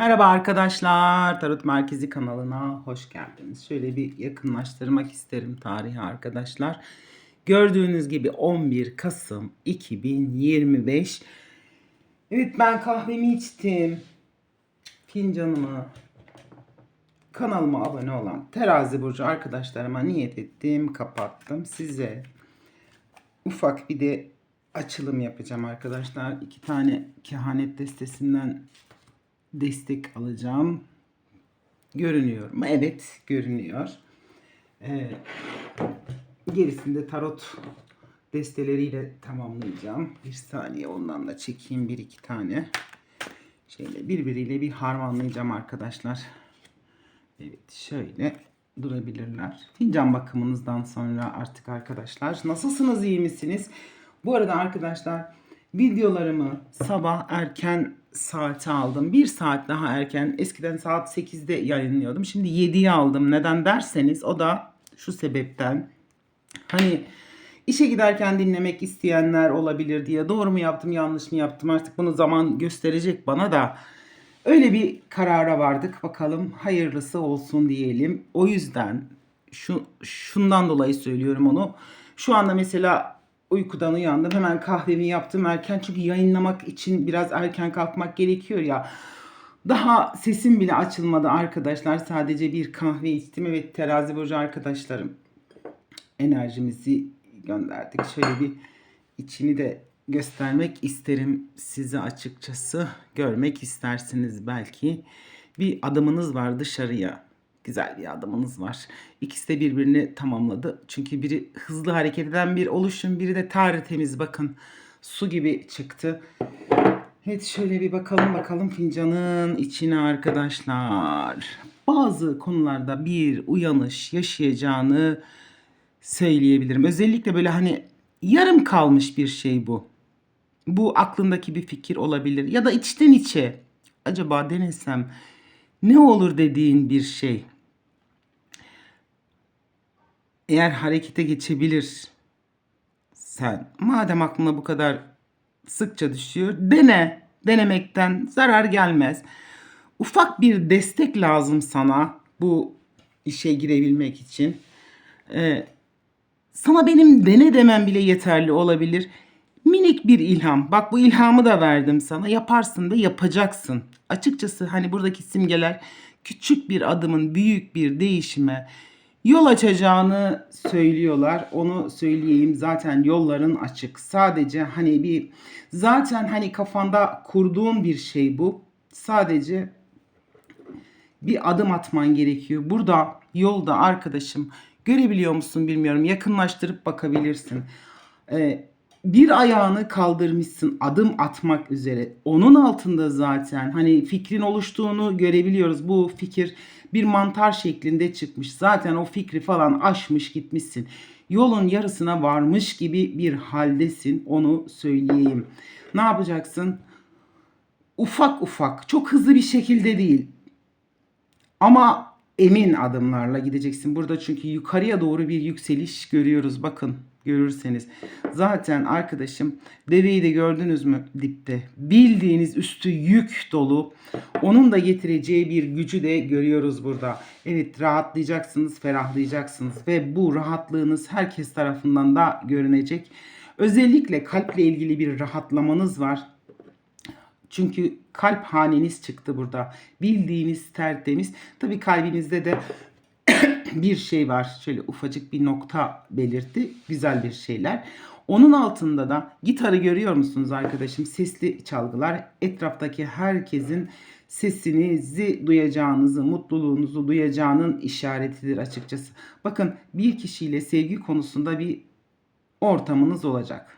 Merhaba arkadaşlar, Tarot Merkezi kanalına hoş geldiniz. Şöyle bir yakınlaştırmak isterim tarihi arkadaşlar. Gördüğünüz gibi 11 Kasım 2025. Evet ben kahvemi içtim. Fincanımı kanalıma abone olan terazi burcu arkadaşlarıma niyet ettim, kapattım. Size ufak bir de açılım yapacağım arkadaşlar. İki tane kehanet destesinden destek alacağım. Görünüyor mu? Evet, görünüyor. Ee, gerisini de tarot desteleriyle tamamlayacağım. Bir saniye ondan da çekeyim bir iki tane. Şöyle birbiriyle bir harmanlayacağım arkadaşlar. Evet, şöyle durabilirler. Fincan bakımınızdan sonra artık arkadaşlar. Nasılsınız, iyi misiniz? Bu arada arkadaşlar videolarımı sabah erken saate aldım. Bir saat daha erken. Eskiden saat 8'de yayınlıyordum. Şimdi 7'ye aldım. Neden derseniz o da şu sebepten. Hani işe giderken dinlemek isteyenler olabilir diye doğru mu yaptım yanlış mı yaptım artık bunu zaman gösterecek bana da öyle bir karara vardık bakalım hayırlısı olsun diyelim o yüzden şu şundan dolayı söylüyorum onu şu anda mesela uykudan uyandım hemen kahvemi yaptım erken çünkü yayınlamak için biraz erken kalkmak gerekiyor ya daha sesim bile açılmadı arkadaşlar sadece bir kahve içtim evet terazi burcu arkadaşlarım enerjimizi gönderdik. Şöyle bir içini de göstermek isterim size açıkçası. Görmek istersiniz belki. Bir adımınız var dışarıya. Güzel bir adımınız var. İkisi de birbirini tamamladı. Çünkü biri hızlı hareket eden bir oluşum, biri de tertemiz bakın. Su gibi çıktı. Evet şöyle bir bakalım bakalım fincanın içine arkadaşlar. Bazı konularda bir uyanış yaşayacağını söyleyebilirim. Özellikle böyle hani yarım kalmış bir şey bu. Bu aklındaki bir fikir olabilir ya da içten içe acaba denesem ne olur dediğin bir şey. Eğer harekete geçebilir sen madem aklına bu kadar sıkça düşüyor dene. Denemekten zarar gelmez. Ufak bir destek lazım sana bu işe girebilmek için. Ee, sana benim dene demem bile yeterli olabilir. Minik bir ilham. Bak bu ilhamı da verdim sana. Yaparsın ve yapacaksın. Açıkçası hani buradaki simgeler küçük bir adımın büyük bir değişime yol açacağını söylüyorlar. Onu söyleyeyim. Zaten yolların açık. Sadece hani bir zaten hani kafanda kurduğun bir şey bu. Sadece bir adım atman gerekiyor. Burada yolda arkadaşım görebiliyor musun bilmiyorum. Yakınlaştırıp bakabilirsin. Ee, bir ayağını kaldırmışsın adım atmak üzere. Onun altında zaten hani fikrin oluştuğunu görebiliyoruz. Bu fikir bir mantar şeklinde çıkmış. Zaten o fikri falan aşmış gitmişsin. Yolun yarısına varmış gibi bir haldesin. Onu söyleyeyim. Ne yapacaksın? Ufak ufak, çok hızlı bir şekilde değil. Ama emin adımlarla gideceksin. Burada çünkü yukarıya doğru bir yükseliş görüyoruz. Bakın görürseniz. Zaten arkadaşım deveyi de gördünüz mü dipte. Bildiğiniz üstü yük dolu. Onun da getireceği bir gücü de görüyoruz burada. Evet rahatlayacaksınız, ferahlayacaksınız ve bu rahatlığınız herkes tarafından da görünecek. Özellikle kalple ilgili bir rahatlamanız var. Çünkü kalp haneniz çıktı burada. Bildiğiniz tertemiz. Tabii kalbinizde de bir şey var. Şöyle ufacık bir nokta belirtti. Güzel bir şeyler. Onun altında da gitarı görüyor musunuz arkadaşım? Sesli çalgılar. Etraftaki herkesin sesinizi duyacağınızı, mutluluğunuzu duyacağının işaretidir açıkçası. Bakın bir kişiyle sevgi konusunda bir ortamınız olacak.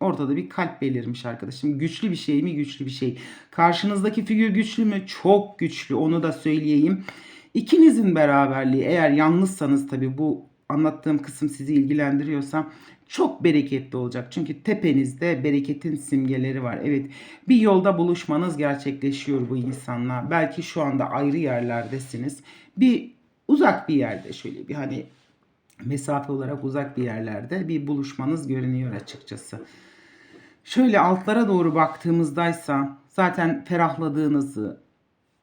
Ortada bir kalp belirmiş arkadaşım. Güçlü bir şey mi? Güçlü bir şey. Karşınızdaki figür güçlü mü? Çok güçlü. Onu da söyleyeyim. İkinizin beraberliği eğer yalnızsanız tabii bu anlattığım kısım sizi ilgilendiriyorsa çok bereketli olacak. Çünkü tepenizde bereketin simgeleri var. Evet bir yolda buluşmanız gerçekleşiyor bu insanla. Belki şu anda ayrı yerlerdesiniz. Bir uzak bir yerde şöyle bir hani mesafe olarak uzak bir yerlerde bir buluşmanız görünüyor açıkçası. Şöyle altlara doğru baktığımızdaysa zaten ferahladığınızı,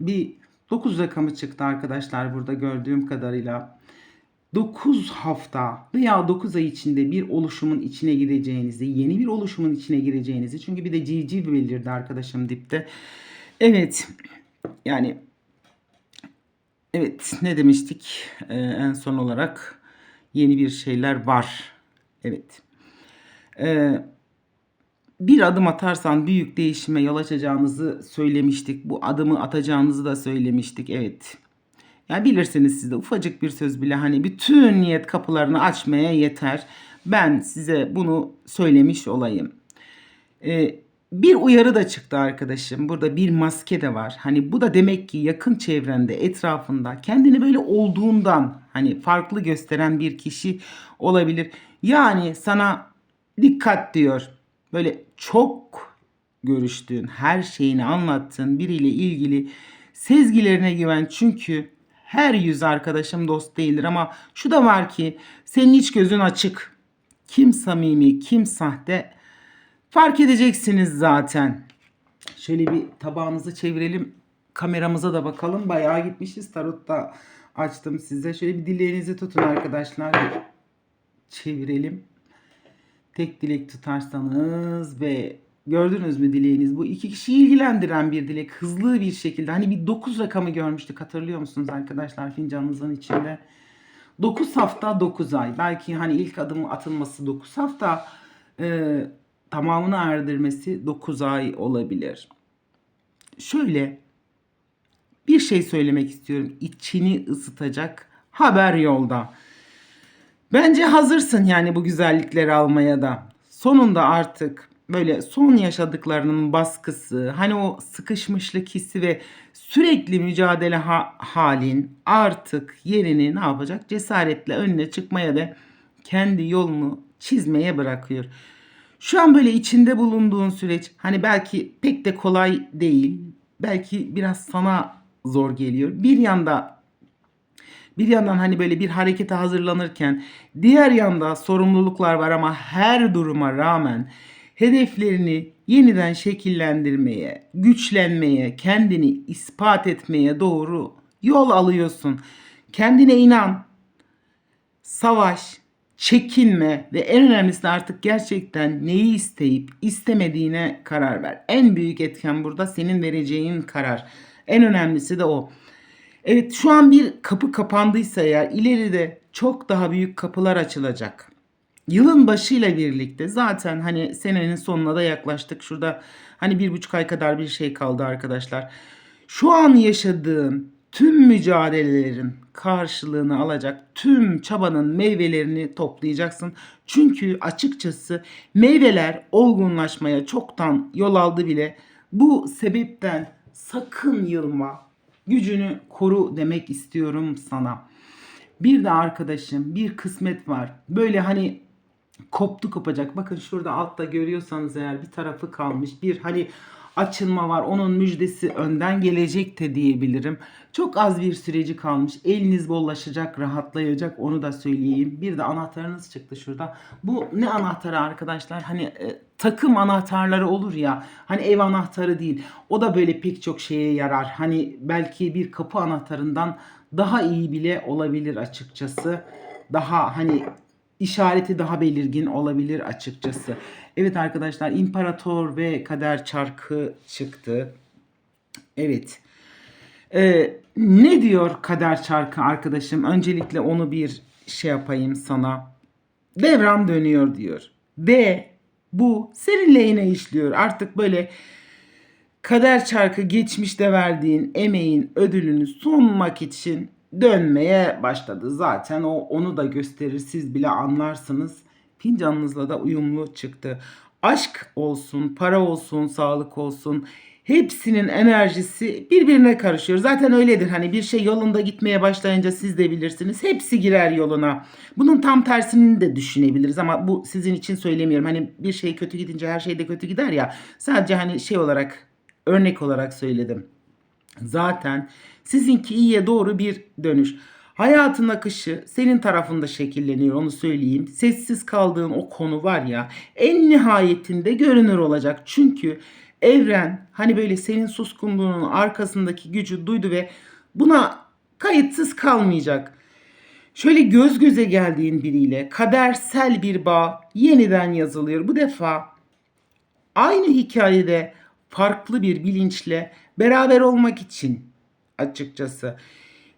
bir 9 rakamı çıktı arkadaşlar burada gördüğüm kadarıyla. 9 hafta veya 9 ay içinde bir oluşumun içine gireceğinizi, yeni bir oluşumun içine gireceğinizi. Çünkü bir de civciv belirdi arkadaşım dipte. Evet. Yani evet ne demiştik? Ee, en son olarak yeni bir şeyler var. Evet. Ee, bir adım atarsan büyük değişime yol açacağınızı söylemiştik. Bu adımı atacağınızı da söylemiştik. Evet. Ya bilirsiniz siz de ufacık bir söz bile hani bütün niyet kapılarını açmaya yeter. Ben size bunu söylemiş olayım. Ee, bir uyarı da çıktı arkadaşım. Burada bir maske de var. Hani bu da demek ki yakın çevrende, etrafında kendini böyle olduğundan hani farklı gösteren bir kişi olabilir. Yani sana dikkat diyor. Böyle çok görüştüğün, her şeyini anlattığın biriyle ilgili sezgilerine güven. Çünkü her yüz arkadaşım dost değildir ama şu da var ki senin iç gözün açık. Kim samimi, kim sahte fark edeceksiniz zaten. Şöyle bir tabağımızı çevirelim. Kameramıza da bakalım. Bayağı gitmişiz. Tarotta açtım size. Şöyle bir dileğinizi tutun arkadaşlar. Çevirelim. Tek dilek tutarsanız ve gördünüz mü dileğiniz? Bu iki kişiyi ilgilendiren bir dilek. Hızlı bir şekilde. Hani bir 9 rakamı görmüştük hatırlıyor musunuz arkadaşlar fincanınızın içinde? 9 hafta 9 ay. Belki hani ilk adımı atılması 9 hafta. E, tamamını erdirmesi 9 ay olabilir. Şöyle bir şey söylemek istiyorum. İçini ısıtacak haber yolda. Bence hazırsın yani bu güzellikleri almaya da. Sonunda artık böyle son yaşadıklarının baskısı, hani o sıkışmışlık hissi ve sürekli mücadele ha- halin artık yerini ne yapacak? Cesaretle önüne çıkmaya ve kendi yolunu çizmeye bırakıyor. Şu an böyle içinde bulunduğun süreç hani belki pek de kolay değil. Belki biraz sana zor geliyor. Bir yanda bir yandan hani böyle bir harekete hazırlanırken diğer yanda sorumluluklar var ama her duruma rağmen hedeflerini yeniden şekillendirmeye, güçlenmeye, kendini ispat etmeye doğru yol alıyorsun. Kendine inan. Savaş, çekinme ve en önemlisi artık gerçekten neyi isteyip istemediğine karar ver. En büyük etken burada senin vereceğin karar. En önemlisi de o. Evet şu an bir kapı kapandıysa eğer ileride çok daha büyük kapılar açılacak. Yılın başıyla birlikte zaten hani senenin sonuna da yaklaştık. Şurada hani bir buçuk ay kadar bir şey kaldı arkadaşlar. Şu an yaşadığın tüm mücadelelerin karşılığını alacak tüm çabanın meyvelerini toplayacaksın. Çünkü açıkçası meyveler olgunlaşmaya çoktan yol aldı bile. Bu sebepten sakın yılma. Gücünü koru demek istiyorum sana. Bir de arkadaşım bir kısmet var. Böyle hani koptu kopacak. Bakın şurada altta görüyorsanız eğer bir tarafı kalmış. Bir hani açılma var. Onun müjdesi önden gelecek de diyebilirim. Çok az bir süreci kalmış. Eliniz bollaşacak, rahatlayacak onu da söyleyeyim. Bir de anahtarınız çıktı şurada. Bu ne anahtarı arkadaşlar? Hani e, takım anahtarları olur ya. Hani ev anahtarı değil. O da böyle pek çok şeye yarar. Hani belki bir kapı anahtarından daha iyi bile olabilir açıkçası. Daha hani işareti daha belirgin olabilir açıkçası. Evet arkadaşlar İmparator ve Kader Çarkı çıktı. Evet. Ee, ne diyor Kader Çarkı arkadaşım? Öncelikle onu bir şey yapayım sana. Devran dönüyor diyor. Ve bu senin lehine işliyor. Artık böyle kader çarkı geçmişte verdiğin emeğin ödülünü sunmak için dönmeye başladı. Zaten o onu da gösterir. Siz bile anlarsınız. Fincanınızla da uyumlu çıktı. Aşk olsun, para olsun, sağlık olsun. Hepsinin enerjisi birbirine karışıyor. Zaten öyledir. Hani bir şey yolunda gitmeye başlayınca siz de bilirsiniz. Hepsi girer yoluna. Bunun tam tersini de düşünebiliriz ama bu sizin için söylemiyorum. Hani bir şey kötü gidince her şey de kötü gider ya. Sadece hani şey olarak örnek olarak söyledim. Zaten sizinki iyiye doğru bir dönüş. Hayatın akışı senin tarafında şekilleniyor onu söyleyeyim. Sessiz kaldığın o konu var ya en nihayetinde görünür olacak. Çünkü Evren hani böyle senin suskunluğunun arkasındaki gücü duydu ve buna kayıtsız kalmayacak. Şöyle göz göze geldiğin biriyle kadersel bir bağ yeniden yazılıyor. Bu defa aynı hikayede farklı bir bilinçle beraber olmak için açıkçası.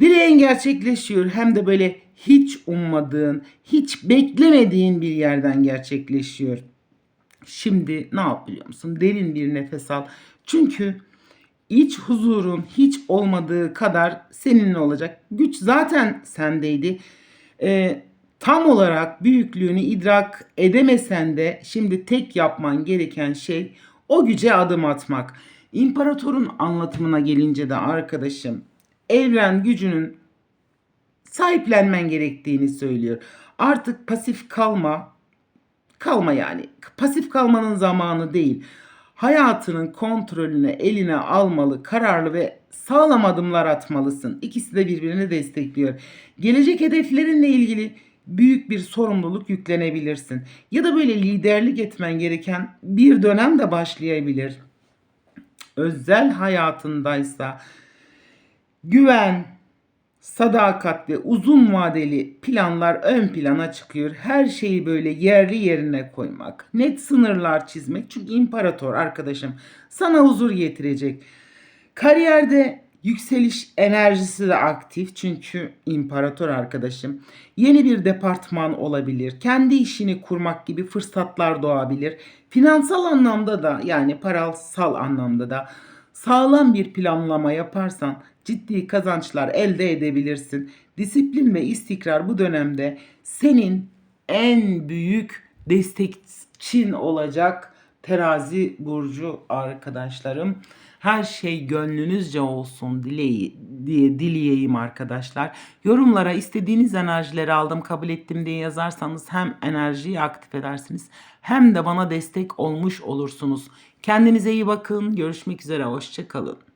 Dileğin gerçekleşiyor hem de böyle hiç ummadığın, hiç beklemediğin bir yerden gerçekleşiyor. Şimdi ne yap biliyor musun? Derin bir nefes al. Çünkü iç huzurun hiç olmadığı kadar seninle olacak. Güç zaten sendeydi. Ee, tam olarak büyüklüğünü idrak edemesen de şimdi tek yapman gereken şey o güce adım atmak. İmparatorun anlatımına gelince de arkadaşım evren gücünün sahiplenmen gerektiğini söylüyor. Artık pasif kalma, kalma yani. Pasif kalmanın zamanı değil. Hayatının kontrolünü eline almalı, kararlı ve sağlam adımlar atmalısın. İkisi de birbirini destekliyor. Gelecek hedeflerinle ilgili büyük bir sorumluluk yüklenebilirsin. Ya da böyle liderlik etmen gereken bir dönem de başlayabilir. Özel hayatındaysa güven, sadakat ve uzun vadeli planlar ön plana çıkıyor. Her şeyi böyle yerli yerine koymak, net sınırlar çizmek. Çünkü imparator arkadaşım sana huzur getirecek. Kariyerde yükseliş enerjisi de aktif çünkü imparator arkadaşım. Yeni bir departman olabilir. Kendi işini kurmak gibi fırsatlar doğabilir. Finansal anlamda da yani parasal anlamda da sağlam bir planlama yaparsan ciddi kazançlar elde edebilirsin. Disiplin ve istikrar bu dönemde senin en büyük destekçin olacak terazi burcu arkadaşlarım. Her şey gönlünüzce olsun dileği, diye dileyeyim arkadaşlar. Yorumlara istediğiniz enerjileri aldım kabul ettim diye yazarsanız hem enerjiyi aktif edersiniz hem de bana destek olmuş olursunuz. Kendinize iyi bakın. Görüşmek üzere. Hoşçakalın.